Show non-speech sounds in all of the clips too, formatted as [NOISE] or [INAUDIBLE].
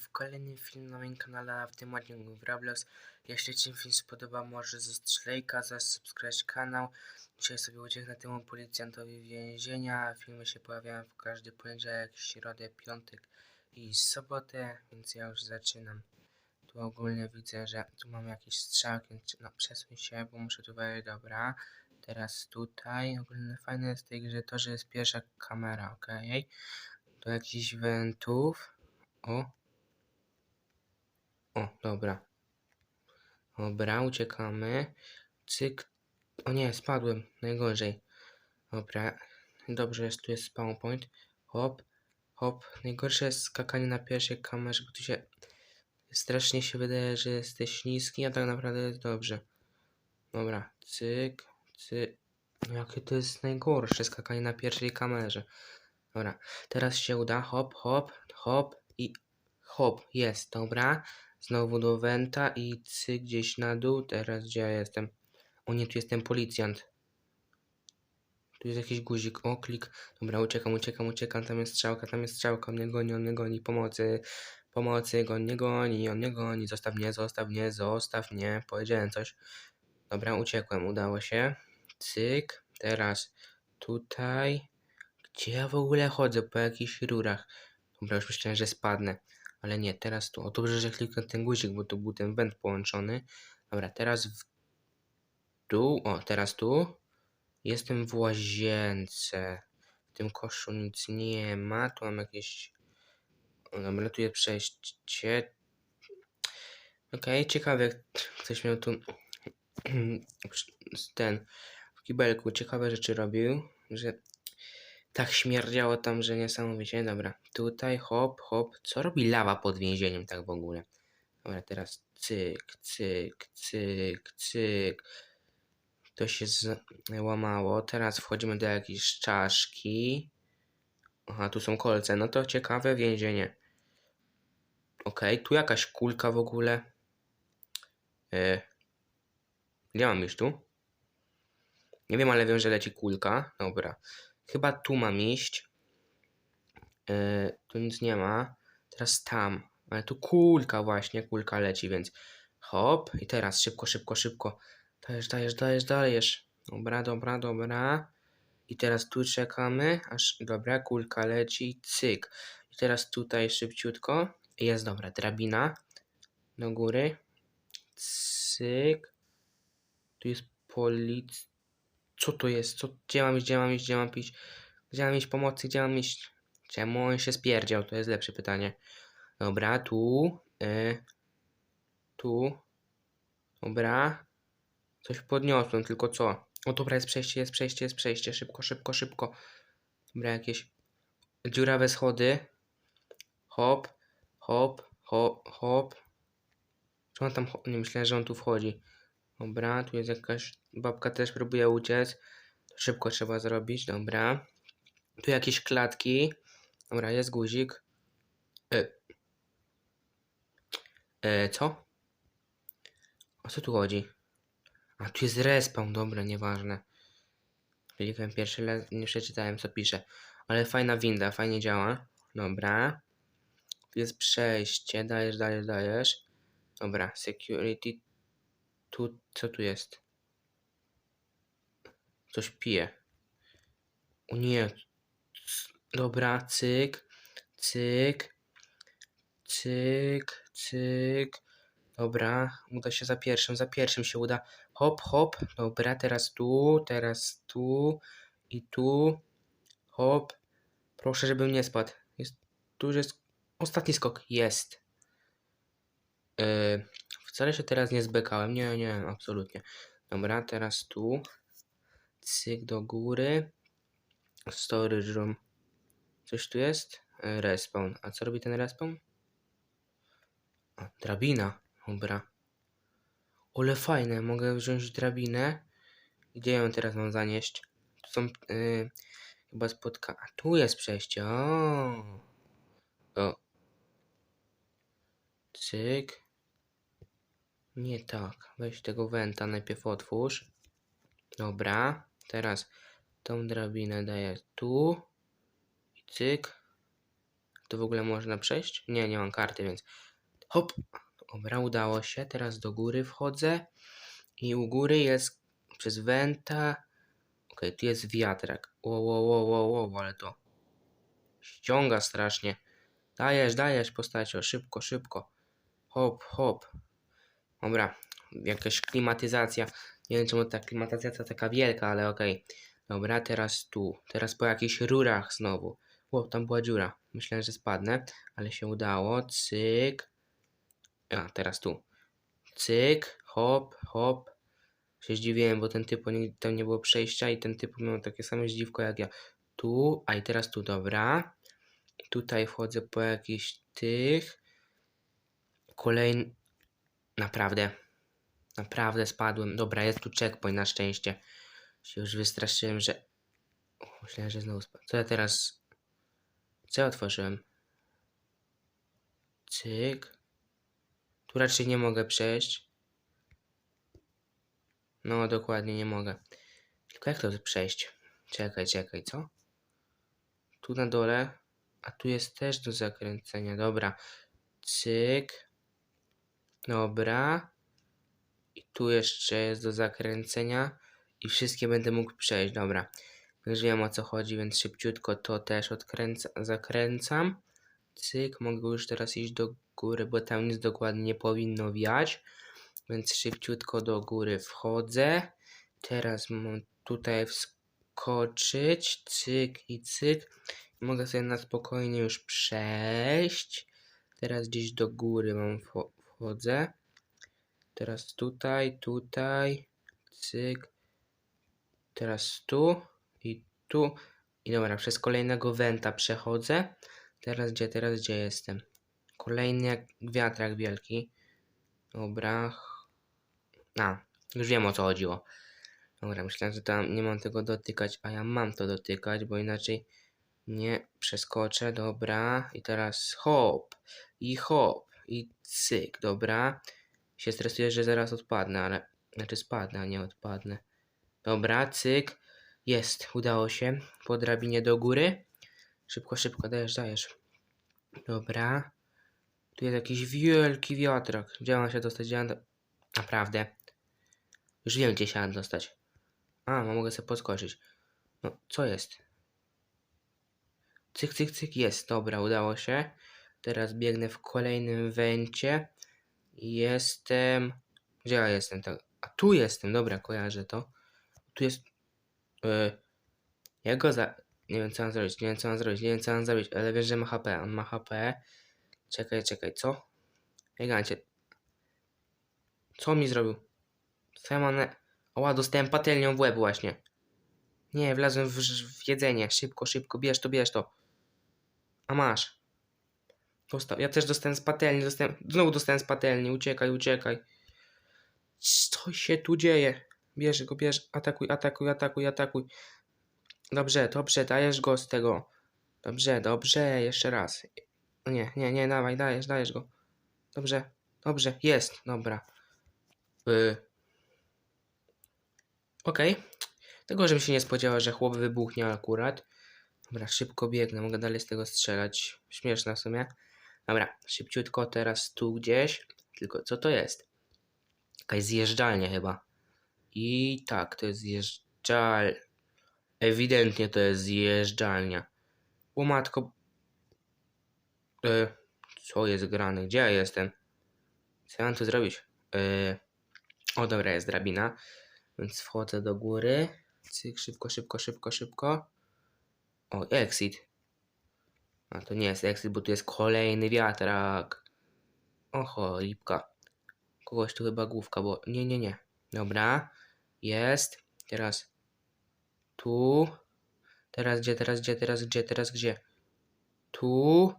w kolejnym filmie na moim kanale, a w tym odcinku w Roblox. Jeśli Ci film spodobał, może zostawić lajka, zasubskrybować kanał. Dzisiaj sobie ucieknę temu policjantowi więzienia. Filmy się pojawiają w każdy poniedziałek, środę, piątek i sobotę, więc ja już zaczynam. Tu ogólnie widzę, że tu mam jakieś strzałki, więc no przesuń się, bo muszę tu wejść, dobra. Teraz tutaj, ogólnie fajne jest tej grze to, że jest pierwsza kamera, ok? Do jakichś wentów. O. O, dobra. Dobra, uciekamy. Cyk. O nie, spadłem. Najgorzej. Dobra. Dobrze, jest tu jest spawn point. Hop. Hop. Najgorsze jest skakanie na pierwszej kamerze, bo tu się... Strasznie się wydaje, że jesteś niski, a tak naprawdę jest dobrze. Dobra. Cyk. Cyk. Jakie to jest najgorsze skakanie na pierwszej kamerze. Dobra, teraz się uda. Hop, hop, hop i hop. Jest, dobra. Znowu do Wenta i cyk gdzieś na dół. Teraz gdzie ja jestem? O nie, tu jestem policjant. Tu jest jakiś guzik. O, klik. Dobra, uciekam, uciekam, uciekam. Tam jest strzałka, tam jest strzałka. On mnie goni, on mnie goni. Pomocy. Pomocy, on nie goni, on nie goni. Zostaw mnie, zostaw mnie, zostaw mnie. Powiedziałem coś. Dobra, uciekłem, udało się. Cyk. Teraz tutaj. Gdzie ja w ogóle chodzę? Po jakichś rurach. Dobra, już myślałem, że spadnę. Ale nie, teraz tu. O, dobrze, że kliknę ten guzik, bo to był ten węd połączony. Dobra, teraz w dół. O, teraz tu. Jestem w łazience. W tym koszu nic nie ma. Tu mam jakieś... O, dobra, tu jest przejście. Okej, ciekawe, jak ktoś miał tu [CLEARS THROAT] ten w kibelku ciekawe rzeczy robił, że tak śmierdziało tam, że niesamowicie. Dobra, tutaj hop, hop. Co robi lawa pod więzieniem tak w ogóle? Dobra, teraz cyk, cyk, cyk, cyk. To się złamało. Teraz wchodzimy do jakiejś czaszki. Aha, tu są kolce. No to ciekawe więzienie. Okej, tu jakaś kulka w ogóle. E, gdzie mam iść tu? Nie wiem, ale wiem, że leci kulka. Dobra. Chyba tu mam iść. Yy, tu nic nie ma. Teraz tam. Ale tu kulka właśnie, kulka leci, więc hop. I teraz szybko, szybko, szybko. Dajesz, dajesz, dajesz, dajesz. Dobra, dobra, dobra. I teraz tu czekamy, aż, dobra, kulka leci, cyk. I teraz tutaj szybciutko. Jest, dobra, drabina do góry. Cyk. Tu jest policja. Co to jest? Co, gdzie mam iść, gdzie mam iść, gdzie mam iść? Gdzie mam iść pomocy, gdzie mam iść? Czemu on się spierdział? To jest lepsze pytanie. Dobra, tu. Y, tu. Dobra. Coś podniosłem, tylko co? O dobra, jest przejście, jest przejście, jest przejście. Szybko, szybko, szybko. Dobra, jakieś dziurawe schody. Hop, hop, hop, hop. Czy on tam... Nie myślałem, że on tu wchodzi. Dobra, tu jest jakaś babka też próbuje uciec. Szybko trzeba zrobić, dobra. Tu jakieś klatki. Dobra, jest guzik. E. E, co? O co tu chodzi? A, tu jest respawn, dobra, nieważne. Klikłem pierwszy raz, nie przeczytałem co pisze. Ale fajna winda, fajnie działa. Dobra. Tu jest przejście, dajesz, dajesz, dajesz. Dobra, security tu, co tu jest? Coś pije. O nie. Dobra, cyk, cyk, cyk, cyk. Dobra, uda się za pierwszym, za pierwszym się uda. Hop, hop. Dobra, teraz tu, teraz tu i tu. Hop. Proszę, żebym nie spadł. Jest, tu już jest ostatni skok. Jest. Yy, Wcale się teraz nie zbekałem. Nie, nie, absolutnie. Dobra, teraz tu. Cyk do góry. Storage room. Coś tu jest? Respawn. A co robi ten respawn? A, drabina. Dobra. Ole fajne. Mogę wziąć drabinę. Gdzie ją teraz mam zanieść? Tu są yy, chyba spotka... A tu jest przejście. O. o. Cyk. Nie tak. Weź tego wenta najpierw otwórz. Dobra. Teraz tą drabinę daję tu. I cyk. To w ogóle można przejść? Nie, nie mam karty, więc hop. Dobra, udało się. Teraz do góry wchodzę. I u góry jest przez wenta. Okej, tu jest wiatrak. Ło, ło, ło, ło, ło, ale to ściąga strasznie. Dajesz, dajesz postacio, szybko, szybko. Hop, hop. Dobra, jakaś klimatyzacja. Nie wiem czemu ta klimatyzacja taka wielka, ale okej. Dobra, teraz tu. Teraz po jakichś rurach znowu. Ło, tam była dziura. Myślałem, że spadnę, ale się udało. Cyk. A, teraz tu. Cyk, hop, hop. Się zdziwiłem, bo ten typ, tam nie było przejścia i ten typ miał takie same zdziwko jak ja. Tu, a i teraz tu, dobra. Tutaj wchodzę po jakichś tych. Kolejny. Naprawdę. Naprawdę spadłem. Dobra, jest tu checkpoint na szczęście. Się już wystraszyłem, że. Myślałem, że znowu spadłem. Co ja teraz. Co ja otworzyłem? Cyk. Tu raczej nie mogę przejść. No, dokładnie nie mogę. Tylko jak to przejść? Czekaj, czekaj, co? Tu na dole. A tu jest też do zakręcenia. Dobra. Cyk. Dobra. I tu jeszcze jest do zakręcenia. I wszystkie będę mógł przejść. Dobra. Już wiem o co chodzi, więc szybciutko to też odkręca, zakręcam. Cyk. Mogę już teraz iść do góry, bo tam nic dokładnie nie powinno wiać. Więc szybciutko do góry wchodzę. Teraz mam tutaj wskoczyć. Cyk i cyk. Mogę sobie na spokojnie już przejść. Teraz gdzieś do góry mam wchodzę. Teraz tutaj, tutaj. Cyk. Teraz tu i tu. I dobra, przez kolejnego wenta przechodzę. Teraz gdzie, teraz gdzie jestem? Kolejny wiatrak wielki. Dobra. A, już wiem o co chodziło. Dobra, myślałem, że tam nie mam tego dotykać, a ja mam to dotykać, bo inaczej nie przeskoczę. Dobra, i teraz hop, i hop, i cyk, dobra. Się stresuję, że zaraz odpadnę, ale. Znaczy spadnę, a nie odpadnę. Dobra, cyk. Jest, udało się. Po drabinie do góry. Szybko, szybko, dajesz, dajesz. Dobra. Tu jest jakiś wielki wiatrak. Gdzie mam się dostać? Gdzie mam do... Naprawdę. Już wiem, gdzie się mam dostać. A, no mogę sobie podskoczyć. No, co jest? Cyk, cyk, cyk, jest. Dobra, udało się. Teraz biegnę w kolejnym węcie. Jestem... Gdzie ja jestem? Tak. A tu jestem, dobra, kojarzę to. Tu jest... Yy... Ja go za... Nie wiem, co mam zrobić, nie wiem, co mam zrobić, nie wiem, co mam zrobić, ale wiesz, że ma HP. On ma HP. Czekaj, czekaj, co? Gigancie. Co mi zrobił? Na... Oła, dostałem patelnią w łeb właśnie. Nie, wlazłem w, w jedzenie. Szybko, szybko, bierz to, bierz to. A masz. Dostał. Ja też dostałem z patelni, dostałem... Znowu dostałem z patelni. Uciekaj, uciekaj. Co się tu dzieje? Bierz go, bierz. Atakuj, atakuj, atakuj, atakuj. Dobrze, dobrze, dajesz go z tego. Dobrze, dobrze, jeszcze raz. Nie, nie, nie, dawaj, dajesz, dajesz go. Dobrze, dobrze, jest, dobra. Y... Okej. Tego, żebym się nie spodziewał, że chłop wybuchnie akurat. Dobra, szybko biegnę, mogę dalej z tego strzelać. Śmieszne w sumie. Dobra, szybciutko teraz tu gdzieś. Tylko co to jest? Jakaś zjeżdżalnia chyba. I tak, to jest zjeżdżal... Ewidentnie to jest zjeżdżalnia. O matko... E, co jest grane? Gdzie ja jestem? Co ja mam tu zrobić? E, o, dobra, jest drabina. Więc wchodzę do góry. Cyk, szybko, szybko, szybko, szybko. O, exit. A to nie jest exit, bo tu jest kolejny wiatrak. Oho, lipka. Kogoś tu chyba główka, bo... Nie, nie, nie. Dobra. Jest. Teraz tu. Teraz gdzie, teraz gdzie, teraz gdzie, teraz gdzie? Tu.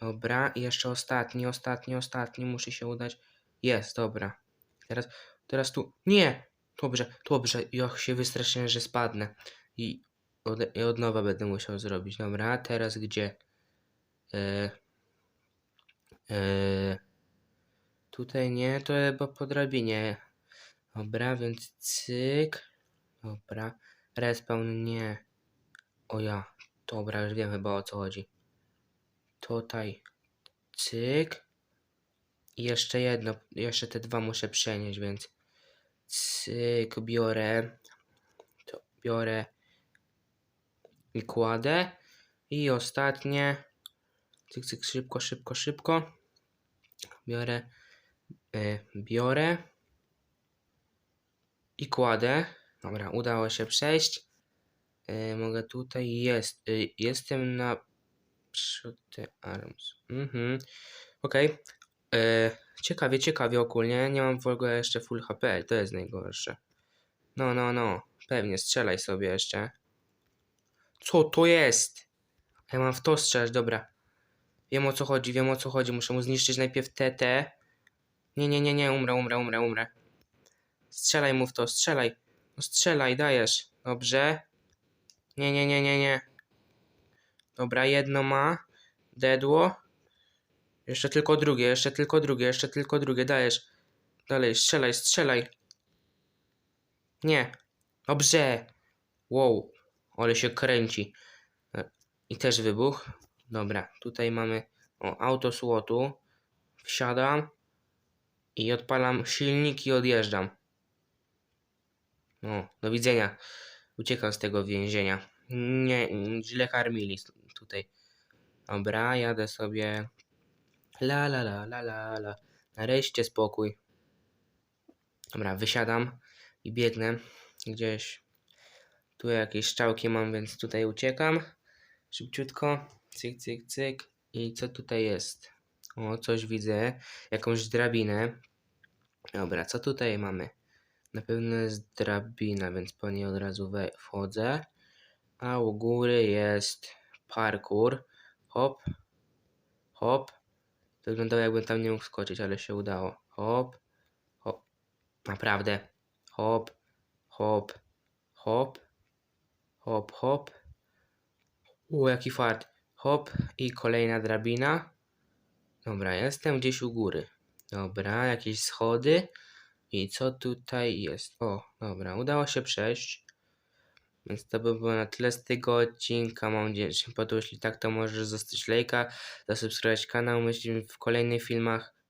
Dobra. I jeszcze ostatni, ostatni, ostatni. Musi się udać. Jest, dobra. Teraz, teraz tu. Nie! Dobrze, dobrze. Ja się wystraszyłem, że spadnę. I od, i od nowa będę musiał zrobić. Dobra, teraz gdzie? E, e, tutaj nie, to chyba po drabinie. Dobra, więc cyk. Dobra. Respawn nie. O ja. Dobra, już wiem chyba o co chodzi. Tutaj cyk. I jeszcze jedno, jeszcze te dwa muszę przenieść, więc cyk, biorę, to biorę i kładę. I ostatnie, cyk, cyk, szybko, szybko, szybko. Biorę, y, biorę i kładę. Dobra, udało się przejść. Y, mogę tutaj, jest, y, jestem na przód arms. Mhm, okej. E, ciekawie, ciekawie ogólnie. Nie mam w ogóle jeszcze full HP, to jest najgorsze. No, no, no. Pewnie, strzelaj sobie jeszcze. Co to jest? Ja mam w to strzelać, dobra. Wiem o co chodzi, wiem o co chodzi. Muszę mu zniszczyć najpierw TT. Nie, nie, nie, nie, umrę, umrę, umrę, umrę. Strzelaj mu w to, strzelaj. No strzelaj, dajesz. Dobrze. Nie, nie, nie, nie, nie. Dobra, jedno ma. Dedło. Jeszcze tylko drugie, jeszcze tylko drugie, jeszcze tylko drugie, dajesz. Dalej, strzelaj, strzelaj. Nie. Dobrze. Wow, ale się kręci. E, I też wybuch. Dobra, tutaj mamy o, auto słotu. Wsiadam i odpalam silnik i odjeżdżam. No, do widzenia. Uciekam z tego więzienia. Nie, źle karmili tutaj. Dobra, jadę sobie La la la la la la. Nareszcie spokój. Dobra, wysiadam i biegnę gdzieś. Tu jakieś szczałki mam, więc tutaj uciekam. Szybciutko. Cyk, cyk, cyk. I co tutaj jest? O, coś widzę. Jakąś drabinę. Dobra, co tutaj mamy? Na pewno jest drabina, więc po niej od razu wchodzę. A u góry jest parkour. Hop. Hop. To wyglądało jakbym tam nie mógł skoczyć, ale się udało. Hop, hop. Naprawdę. Hop, hop, hop, hop, hop. U, jaki fart. Hop i kolejna drabina. Dobra, jestem gdzieś u góry. Dobra, jakieś schody. I co tutaj jest? O, dobra, udało się przejść. Więc to by było na tyle z tego odcinka. Mam nadzieję, że się podobał. Jeśli tak, to możesz zostać lajka, zasubskrybować kanał. Myślimy w kolejnych filmach.